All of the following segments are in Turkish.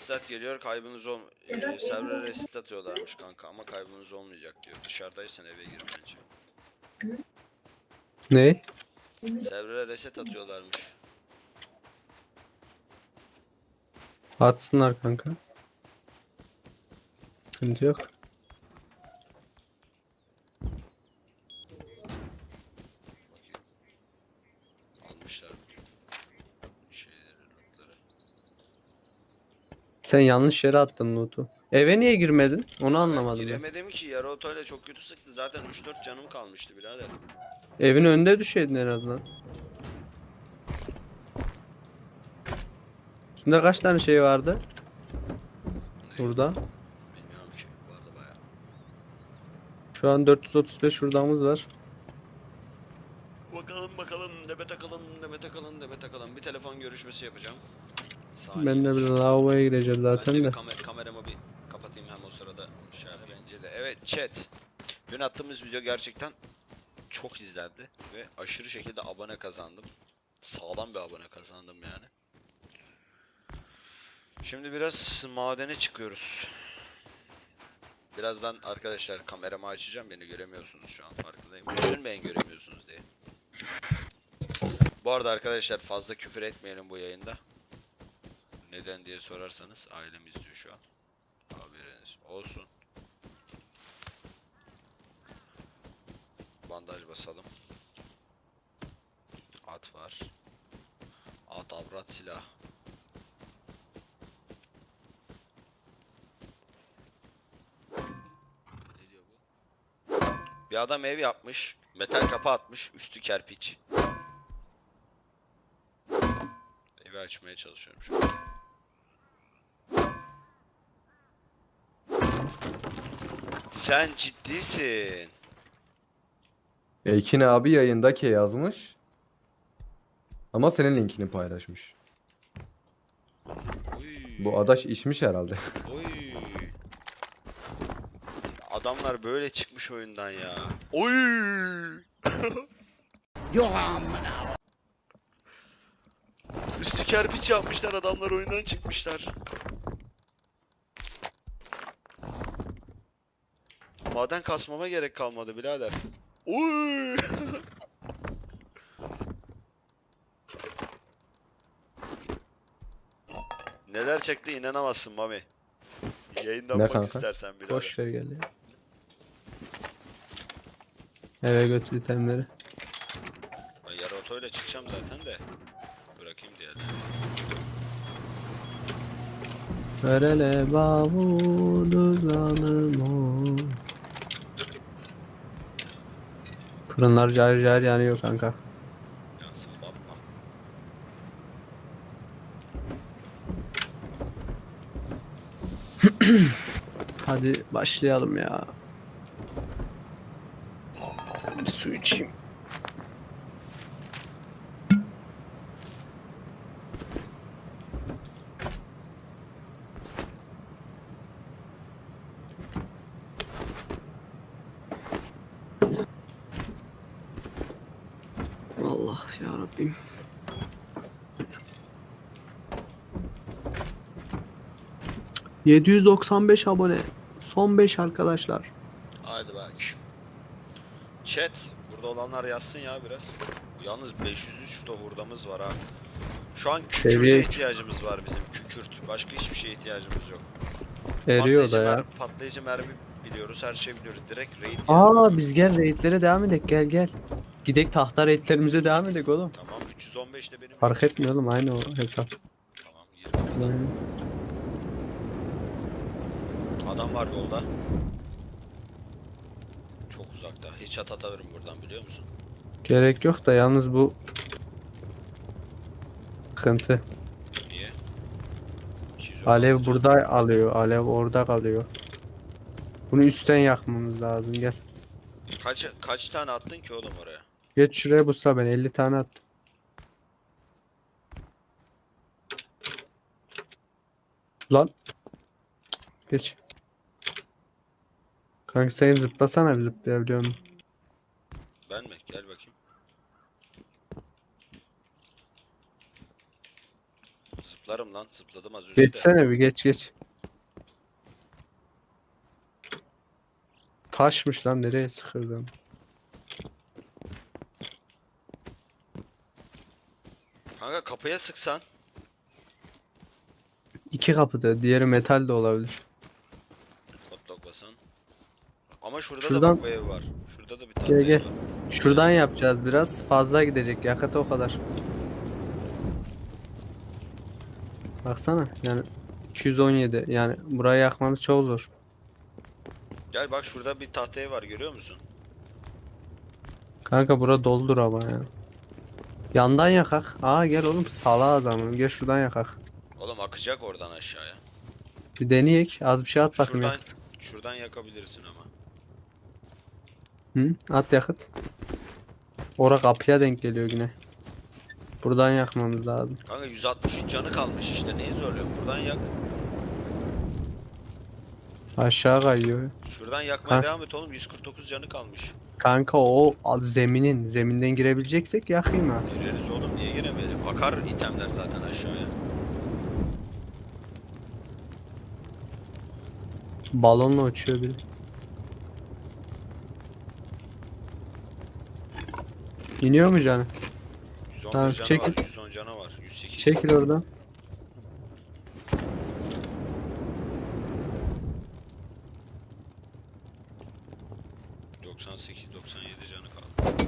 Restart geliyor kaybınız ol... Ee, server'a reset atıyorlarmış kanka ama kaybınız olmayacak diyor. Dışarıdaysan eve gir bence. Ne? Server'a reset atıyorlarmış. Atsınlar kanka. Sıkıntı yok. Sen yanlış yere attın loot'u. Eve niye girmedin? Onu anlamadım ben. Giremedim ki yarı otoyla çok kötü sıktı. Zaten 3-4 canım kalmıştı birader. Evin önünde düşeydin en azından. Üstünde kaç tane şey vardı? Burada. Bilmiyorum ki. Vardı bayağı. Şu an 435 hurdamız var. Bakalım bakalım deme takalım deme takalım deme takalım. Bir telefon görüşmesi yapacağım. Saniye. Ben de bir lavaboya gireceğim de zaten bir de. kamer- kameramı bir kapatayım hem o sırada bence de. Evet chat. Dün attığımız video gerçekten çok izlendi ve aşırı şekilde abone kazandım. Sağlam bir abone kazandım yani. Şimdi biraz madene çıkıyoruz. Birazdan arkadaşlar kameramı açacağım. Beni göremiyorsunuz şu an farkındayım. Üzülmeyin göremiyorsunuz diye. Bu arada arkadaşlar fazla küfür etmeyelim bu yayında. Neden diye sorarsanız ailem izliyor şu an. Haberiniz olsun. Bandaj basalım. At var. At avrat silah. Ne diyor bu? Bir adam ev yapmış. Metal kapı atmış. Üstü kerpiç. Evi açmaya çalışıyorum şu an. Sen ciddisin. Ekin abi yayındaki yazmış. Ama senin linkini paylaşmış. Oy. Bu adaş içmiş herhalde. Oy. Adamlar böyle çıkmış oyundan ya. Oy. Yok amına. Üstü kerpiç yapmışlar adamlar oyundan çıkmışlar. Maden kasmama gerek kalmadı birader. Oy. Neler çekti inanamazsın Mami. Yayından Ne bak kanka? istersen birader. Boş ver gel ya. Eve götür itemleri. Ben yarı otoyla çıkacağım zaten de. Bırakayım diğerlerini. Verele bavudu zalım o. Fırınlar cayır cayır yanıyor kanka. Hadi başlayalım ya. Bir su içeyim. Allah ya Rabbim. ...795 abone. Son 5 arkadaşlar. Haydi bak. Chat. Burada olanlar yazsın ya biraz. Yalnız 503 da hurdamız var ha. Şu an kükürte Seviye ihtiyacımız var bizim. Kükürt. Başka hiçbir şeye ihtiyacımız yok. Eriyor patlayıcı da ya. mer- patlayıcı mermi biliyoruz. Her şeyi biliyoruz. Direkt raid. Aa biz gel raidlere devam edek gel gel. Gidek tahta raidlerimize devam edek oğlum. Tamam 315 de benim. Fark etmiyor oğlum aynı o hesap. Tamam 20 Adam var yolda. Çok uzakta. Hiç at atarım buradan biliyor musun? Gerek yok da yalnız bu sıkıntı. Niye? 210 Alev burada alıyor. Alev orada kalıyor. Bunu üstten yakmamız lazım gel. Kaç kaç tane attın ki oğlum oraya? Geç şuraya busla ben 50 tane attım. Lan. Geç. Kanka sen zıplasana bir zıplayabiliyor musun? Ben mi? Gel bakayım. Zıplarım lan. Zıpladım az önce de. Geçsene bir geç geç. Taşmış lan nereye sıkırdım? Kanka kapıya sıksan. İki kapıda diğeri metal de olabilir. Kodlok basan. Ama şurada Şuradan- da bak bir ev var. Şurada da bir tane Gel, ev gel. var. Şuradan yapacağız biraz fazla gidecek yakıt o kadar. Baksana yani 217 yani burayı yakmamız çok zor. Gel bak şurada bir tahta ev var görüyor musun? Kanka bura doldur ama ya. Yandan yakak. Aa gel oğlum sala adamım. Gel şuradan yakak. Oğlum akacak oradan aşağıya. Bir deneyek. Az bir şey at bakayım Şuradan, yakıt. şuradan yakabilirsin ama. Hı? At yakıt. Ora kapıya denk geliyor yine. Buradan yakmamız lazım. Kanka 163 canı kalmış işte neyi zorluyor? Buradan yak. Aşağı kayıyor. Şuradan yakmaya Ha. devam et oğlum 149 canı kalmış. Kanka o al- zeminin. Zeminden girebileceksek yakayım ha. Gireriz oğlum niye giremeyelim? Akar itemler zaten aşağıya. Balonla uçuyor biri. İniyor mu canım? 111 Tamam, canı çekil. var, 110 canı var, 108. Çekil oradan. 98 97 canı kaldı.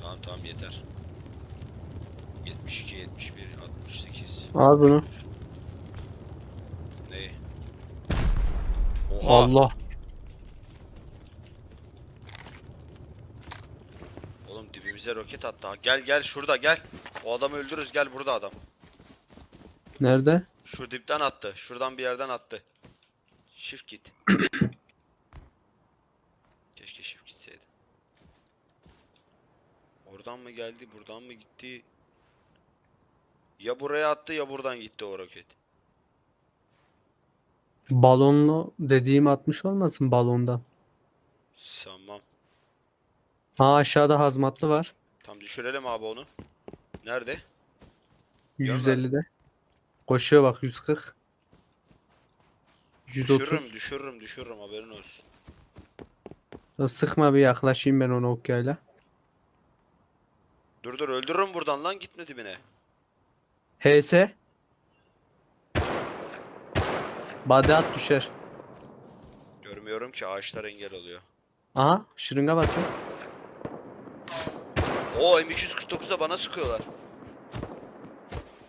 Tamam tamam yeter. 72 71 68. Al bunu. Ne? Oha! Allah. Oğlum dibimize roket attı. ha. Gel gel şurada gel. O adamı öldürürüz gel burada adam. Nerede? Şu dipten attı. Şuradan bir yerden attı. Shift git. Keşke shift gitseydi. Oradan mı geldi, buradan mı gitti? Ya buraya attı ya buradan gitti o roket. Balonlu dediğim atmış olmasın balondan. Sanmam. Ha aşağıda hazmatlı var. Tam düşürelim abi onu. Nerede? 150'de. Koşuyor bak 140. 130. Düşürürüm, düşürürüm, düşürürüm haberin olsun. Dur, Sıkma bir yaklaşayım ben ona okyayla. Dur dur öldürürüm buradan lan gitme dibine. HS. Body at düşer. Görmüyorum ki ağaçlar engel oluyor. Aha şırınga basın. Oo M249'da bana sıkıyorlar.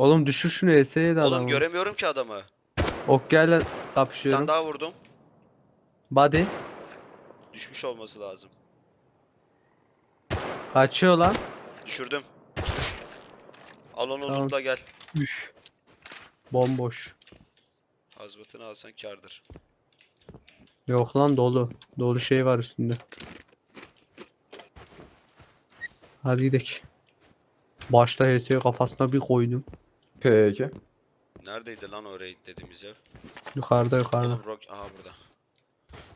Oğlum düşür şunu HS'ye de Oğlum adamı. göremiyorum ki adamı. Okyayla Bir tane kapışıyorum. daha vurdum. Body. Düşmüş olması lazım. Kaçıyor lan. Düşürdüm. Al onu Tamam. lootla gel. Üf. Bomboş. Hazmatını alsan kârdır. Yok lan dolu. Dolu şey var üstünde. Hadi gidelim. Başta HS'ye kafasına bir koydum. Peki. Neredeydi lan o raid dediğimiz ev? Yukarıda yukarıda. Oğlum rok aha burada.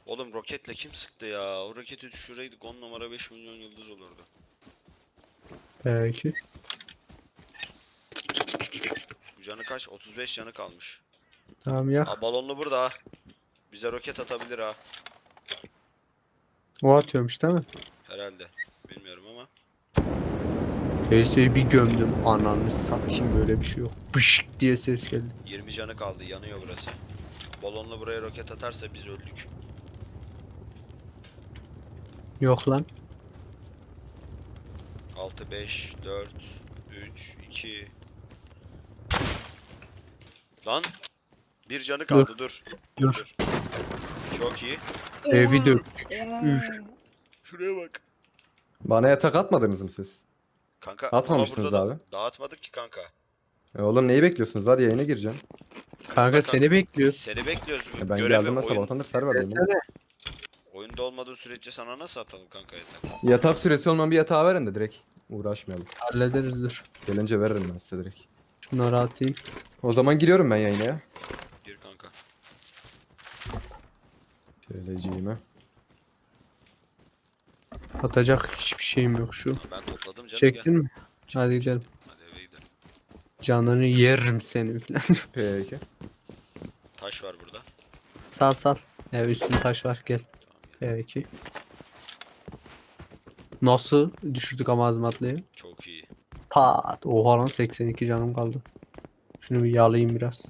Oğlum roketle kim sıktı ya? O roketi düşüreydik 10 numara 5 milyon yıldız olurdu. Peki. Bu canı kaç? 35 canı kalmış. Tamam yak. Aa balonlu burada ha. Bize roket atabilir ha. O atıyormuş değil mi? Herhalde. Bilmiyorum ama. HS'yi bir gömdüm. Ananı satayım böyle bir şey yok. Pışık diye ses geldi. 20 canı kaldı. Yanıyor burası. Balonlu buraya roket atarsa biz öldük. Yok lan. 6 5 4 3 2 Lan bir canı kaldı dur. Dur. Çok iyi. Evi döktük. Üf. Şuraya bak. Bana yatak atmadınız mı siz? Kanka Atmamışsınız ama burada da abi. Dağıtmadık ki kanka. E oğlum neyi bekliyorsunuz? Hadi yayına gireceğim. Kanka seni bekliyoruz. Seni bekliyoruz. E ben Görevi- geldim nasıl oyun- sabahtandır oğlum. Desene. Oyunda olmadığı sürece sana nasıl atalım kanka yatak? Yatak süresi olmayan bir yatağı verin de direkt. Uğraşmayalım. Hallederiz dur. Gelince veririm ben size direkt. Şunları atayım. O zaman giriyorum ben yayına ya. Gir kanka. Şöyleciğime. Atacak hiçbir şey şeyim yok şu. Ben topladım canım Çektin gel. mi? Hadi gidelim. Hadi eve gidelim. Canını yerim senin falan. Peki. Taş var burada. sal sal. Evet üstünde taş var gel. Tamam. Peki. Nasıl? Düşürdük ama azmatlayı. Çok iyi. Pat. Oha lan 82 canım kaldı. Şunu bir yalayayım biraz.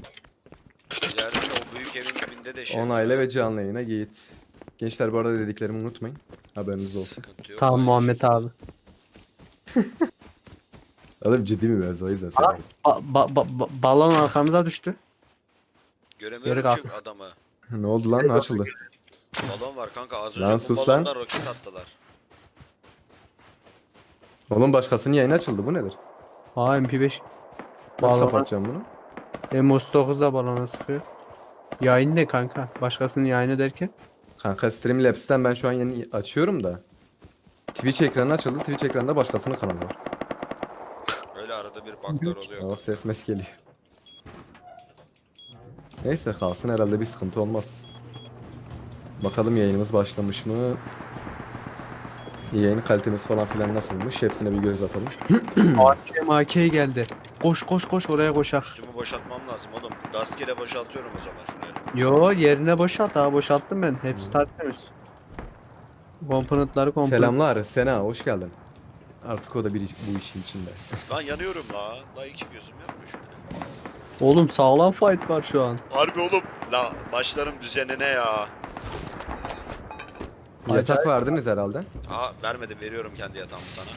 İleride de o büyük evin dibinde de şey. Onayla ve canlı yayına git. Gençler bu arada dediklerimi unutmayın. Haberiniz olsun. Sıkıntı Hayır. Muhammed abi. Oğlum ciddi mi biraz o yüzden söylüyorum. Ba- ba- ba- ba- balon arkamıza düştü. Göremiyorum Geri ki adamı. Ne oldu lan? Ne açıldı? Balon var kanka az Lan önce bu sus lan. balondan roket attılar. Oğlum başkasının yayını açıldı. Bu nedir? Aa MP5. Nasıl Balona, kapatacağım bunu? Emos 9 da balona sıkıyor. Yayın ne kanka? Başkasının yayını derken? Kanka Streamlabs'ten ben şu an yeni açıyorum da. Twitch ekranı açıldı. Twitch ekranında başkasının kanalı var. Öyle arada bir bug'lar oluyor. Oh ses mes geliyor. Neyse kalsın herhalde bir sıkıntı olmaz. Bakalım yayınımız başlamış mı? Yayın kalitemiz falan filan nasılmış? Hepsine bir göz atalım. AK MAK geldi. Koş koş koş oraya koşak. Üstümü boşaltmam lazım oğlum. Rastgele boşaltıyorum o zaman şuraya. Yo yerine boşalt daha boşalttım ben. Hepsi tertemiz. Komponentleri komponent. Selamlar Sena hoş geldin. Artık o da bir bu işin içinde. Lan yanıyorum la. La iki gözüm şöyle. Oğlum sağlam fight var şu an. Harbi oğlum. La başlarım düzenine ya. Yatak verdiniz herhalde. Aha vermedim veriyorum kendi yatağımı sana.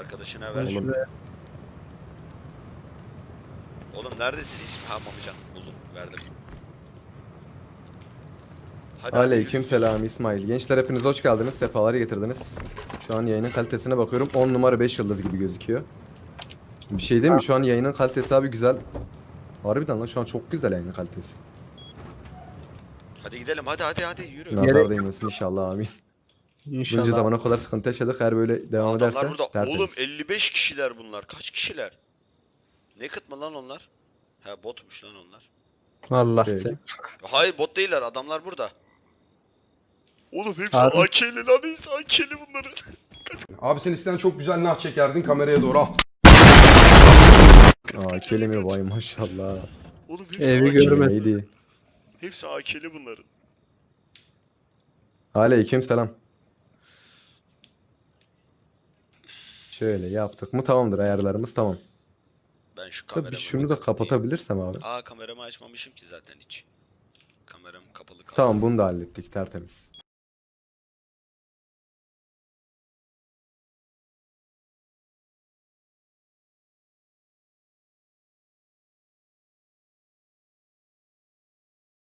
Arkadaşına Ben ver. Oğlum. şuraya- Oğlum neredesin isim? Ha Mamican. Buldum. Verdim. Hadi Aleyküm selam İsmail. Gençler hepiniz hoş geldiniz. Sefalar getirdiniz. Şu an yayının kalitesine bakıyorum. 10 numara 5 yıldız gibi gözüküyor. Bir şey değil mi? Şu an yayının kalitesi abi güzel. Harbiden lan şu an çok güzel yayının kalitesi. Hadi gidelim hadi hadi hadi yürü. Nazar değmesin inşallah amin. İnşallah. Bunca zamana kadar sıkıntı yaşadık. Eğer böyle devam Adamlar ederse burada. tertemiz. Oğlum 55 kişiler bunlar. Kaç kişiler? Ne kıtma lan onlar? Ha botmuş lan onlar. Allah Peki. sen. Hayır bot değiller adamlar burada. Oğlum hepsi Abi- AK'li lan hepsi AK'li bunların. Abi sen isten çok güzel nah çekerdin kameraya doğru al. Aa kelime vay maşallah. Oğlum hepsi Evi AK'li. görme- Neydi? Hepsi AK'li bunların. Aleyküm selam. Şöyle yaptık mı tamamdır ayarlarımız tamam. Ben şu Tabii kameramı şunu da kapatabilirsem abi. Aa kameramı açmamışım ki zaten hiç. Kameram kapalı kalsın. Tamam bunu da hallettik tertemiz.